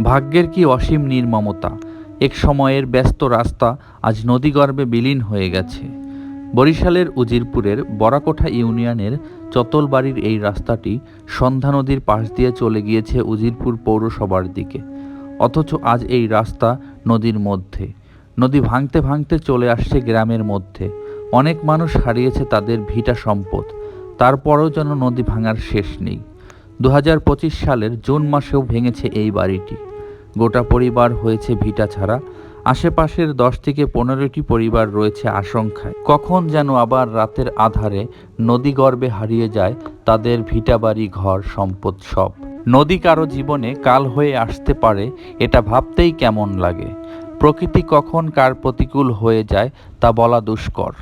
ভাগ্যের কি অসীম নির্মমতা? এক সময়ের ব্যস্ত রাস্তা আজ নদীগর্ভে বিলীন হয়ে গেছে। বরিশালের উজিরপুরের বরাকোঠা ইউনিয়নের চতলবাড়ির এই রাস্তাটি সন্ধ্যা নদীর পাশ দিয়ে চলে গিয়েছে উজিরপুর পৌরসভার দিকে। অথচ আজ এই রাস্তা নদীর মধ্যে। নদী ভাঙতে ভাঙতে চলে আসছে গ্রামের মধ্যে। অনেক মানুষ হারিয়েছে তাদের ভিটা সম্পদ। তারপরেও যেন নদী ভাঙার শেষ নেই। দু হাজার পঁচিশ সালের জুন মাসেও ভেঙেছে এই বাড়িটি। গোটা পরিবার হয়েছে ভিটা ছাড়া। আশেপাশের দশ থেকে পনেরোটি পরিবার রয়েছে আশঙ্কায়। কখন যেন আবার রাতের আধারে নদী গর্ভে হারিয়ে যায় তাদের ভিটা বাড়ি, ঘর, সম্পদ সব। নদী কারও জীবনে কাল হয়ে আসতে পারে, এটা ভাবতেই কেমন লাগে। প্রকৃতি কখন কার প্রতিকূল হয়ে যায় তা বলা দুষ্কর।